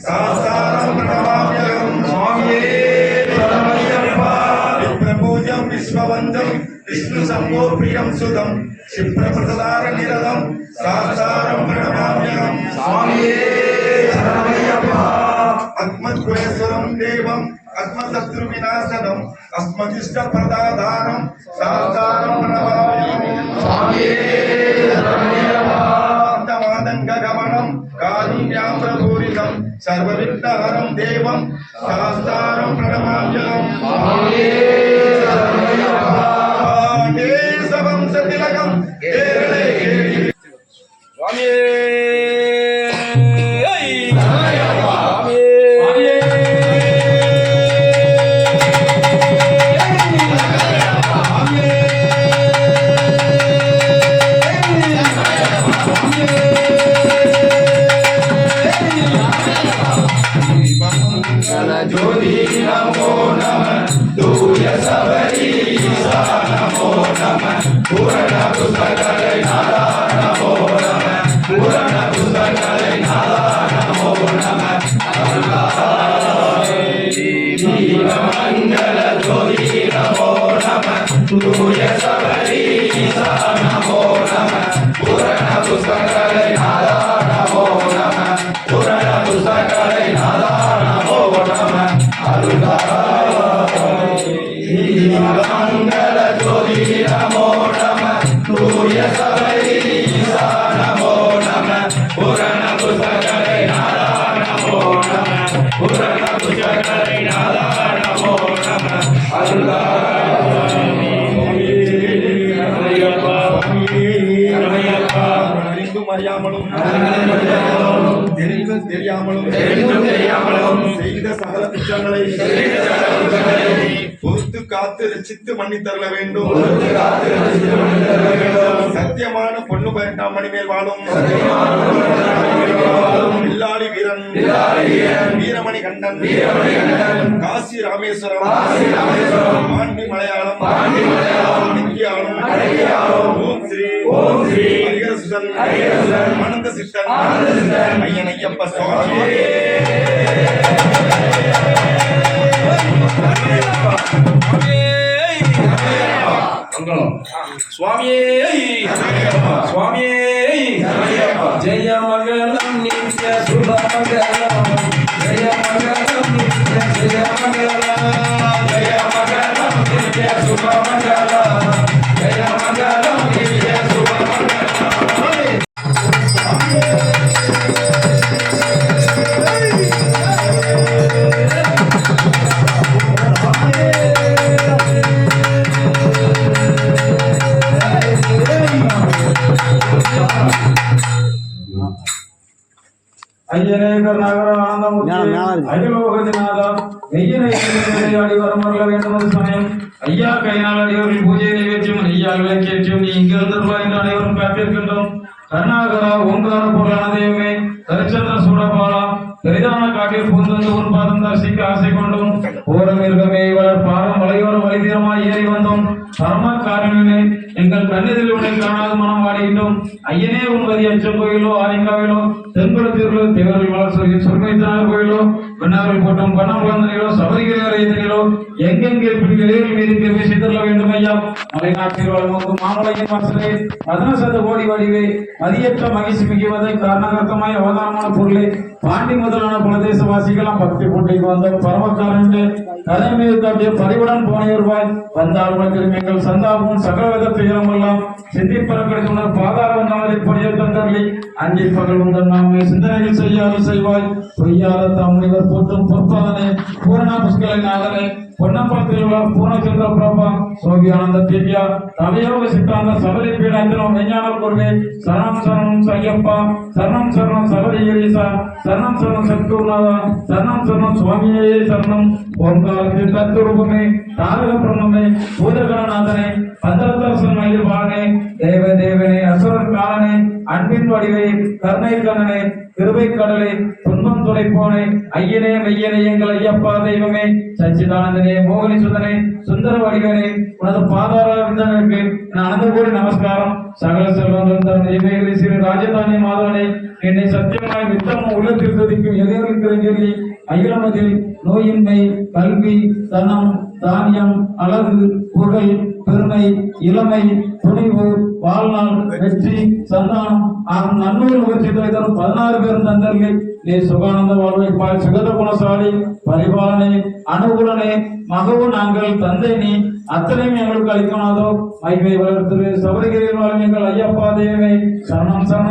சாஸ்தாரம் பிரணமாம்யகம் சுவாமியே சரணமையப்பா விப்ரபூஜம் விஸ்வவந்தம் விஷ்ணு சம்போ பிரியம் சுதம் சிப்ரபிரதார நிரதம் சாஸ்தாரம் பிரணமாம்யகம் சுவாமியே சரணமையப்பா அத்மத்வேஸ்வரம் தேவம் அத்மசத்ரு விநாசனம் அஸ்மதிஷ்ட பிரதாதாரம் சாஸ்தாரம் பிரணமாம்யகம் சுவாமியே மாதங்ககமனம் காருண்யாமிரபூரிதம் சர்வவிக்னஹரம் தேவம் சாஸ்தாரம் பிரணமாம்யம் கேசவம்சதிலகம் கேரளே கேளி ಜ್ಯೋತಿ ನಮೋ ನಮ ದೂಯ ಸಬರೀಶ ನಮೋ ನಮ ಪುರಣ ಪುಸ್ತಕಗಳ ನಾದ ನಮೋ ನಮ ಪುರಣ ಪುಸ್ತಕಗಳ ನಾದ ನಮೋ ನಮ ಮಂಗಲ ಜ್ಯೋತಿ ನಮೋ ನಮ ದೂಯ ಸಬ தெரிந்தும் தெரியாமலும் செய்த சகல குற்றங்களை பொறுத்து காத்து ரசித்து மன்னித்தருள வேண்டும் சத்தியமான பொண்ணு பதினெட்டாம் மணி மேல் வாழும். கண்டன் காசி ராமேஸ்வரம். பாண்டி மலையாளம். நெக்கியாளம் ஓம் ஸ்ரீ. ஓம் ஸ்ரீ. ஹரிஹரசுதன் ஆனந்த சித்தன் ஐயன் ஐயப்ப சுவாமி. மங்களம் சுவாமியே. சுவாமியே. ஜெய மங்களம் நித்ய சுப மங்களம் ஜெய மங்களம் நித்ய ஜெய ஐயனே கருணாகர ஆனந்தமூர்த்தி அகிலோகதிநாதா மெய்யனை அடி வரமருள வேண்டும் சமயம். ஐயா கையினால் அடியவர்கள் பூஜை நிறைவேற்றும் ஐயா விளக்கேற்றும் நீ என்று அனைவரும் காத்திருக்கின்றோம். கருணாகரா ஓங்கார பொருளான தெய்வமே தரிச்சந்திர சூடபாலா பெரிதான காட்டில் புகுந்து உன் பாதம் தரிசிக்க ஆசை கொண்டும் ஓரம் இருக்கமே இவளர் பாதம் வளையோரம் ஏறி வந்தோம். பரம காரணமே எங்கள் கண்ணெதில் உன்னை காணாத மனம் வாடுகின்றோம் ஐயனே உன்பதி அச்சம் கோயிலோ ஆலிங்காவிலோ தென்புறத்திலோ தேவர்கள் வளர்ச்சி சொர்க்கைத்தனார் கோயிலோ வெண்ணார்கள் போட்டும் பண்ணம் குழந்தைகளோ சபரிகிரையிலோ எங்கெங்கே பிடிகளில் மீது பெருமை செய்தள்ள வேண்டும் ஐயா? மலைநாட்டில் வளர்ந்து மாமலையின் வாசலே பதினசத கோடி வடிவே மதியற்ற மகிழ்ச்சி மிகுவதை காரணகர்த்தமாய் அவதானமான பொருளே பாண்டி முதலான பிரதேசவாசிகளாம் பக்தி பூட்டிக்கு வந்த பரமக்காரன் கதை மீது காட்டிய பறிவுடன் போனையொருவாய் வந்தால் உனக்கு எங்கள் சந்தாபமும் சகலவித துயரமெல்லாம் சிந்திப்பறக்கிறது உணர் பாதார உண்ணாமதை பொடிய தந்தர்லி அஞ்சி பகல் உங்கள் நாமே சிந்தனைகள் செய்யாது செய்வாய். பொய்யாத தமிழர் போற்றும் பொற்பாதனே பூரண புஷ்கலை நாதனே பொன்னப்பா உள்ள பூர்ணச்சந்திர பிரபா சோகி ஆனந்த திவ்யா தவயோக சித்தாந்த சபரி பீடாந்திரம் விஞ்ஞான குருவே சரணம் சரணம் சையப்பா சரணம் சரணம் சபரி ஈசா சரணம் சரணம் சத்குருநாதா சரணம் சரணம் சுவாமியே சரணம். ஓங்காரத்தில் தத்துரூபமே தாரக பிரம்மமே பூதகரநாதனே பந்தரத்தாசன் மயில் வாழனே தேவ தேவனே அசுரன் காலனே அன்பின் வடிவே கருணை கண்ணனே கிருபை கடலே துன்பம் துடைப்போனே ஐயனே மெய்யனே எங்கள் ஐயப்பா தெய்வமே. சச்சிதானந்தனே மோகனி சுதனே சுந்தர வடிவனே உனது பாதார நான் அனந்த கோடி நமஸ்காரம். சகல செல்வங்கள் தன் தெய்வங்களை சிறு ராஜதானி மாதவனே என்னை சத்தியமாய் நித்தமும் உள்ளத்தில் துதிக்கும் எதிர்க்கிறேன் சொல்லி அகிலமதில் நோயின்மை கல்வி தனம் தானியம் அழகு புகழ் பெருமை இளமை துணிவு வாழ்நாள் வெற்றி சந்தானம் ஆகும் நன்னூல் முயற்சி தரும் பதினாறு பேரும் தந்தர்கள் நீ சுகானந்த வாழ்வை பால் சுகத குணசாலி பரிபாலனே அனுகுலனே மகவு நாங்கள் தந்தை நீ அத்தனையும் எங்களுக்கு அளிக்கணாதோ மைமை வளர்த்து சபரிகிரியில் வாழும் எங்கள் ஐயப்பா தேவை. சரணம் சரணம்.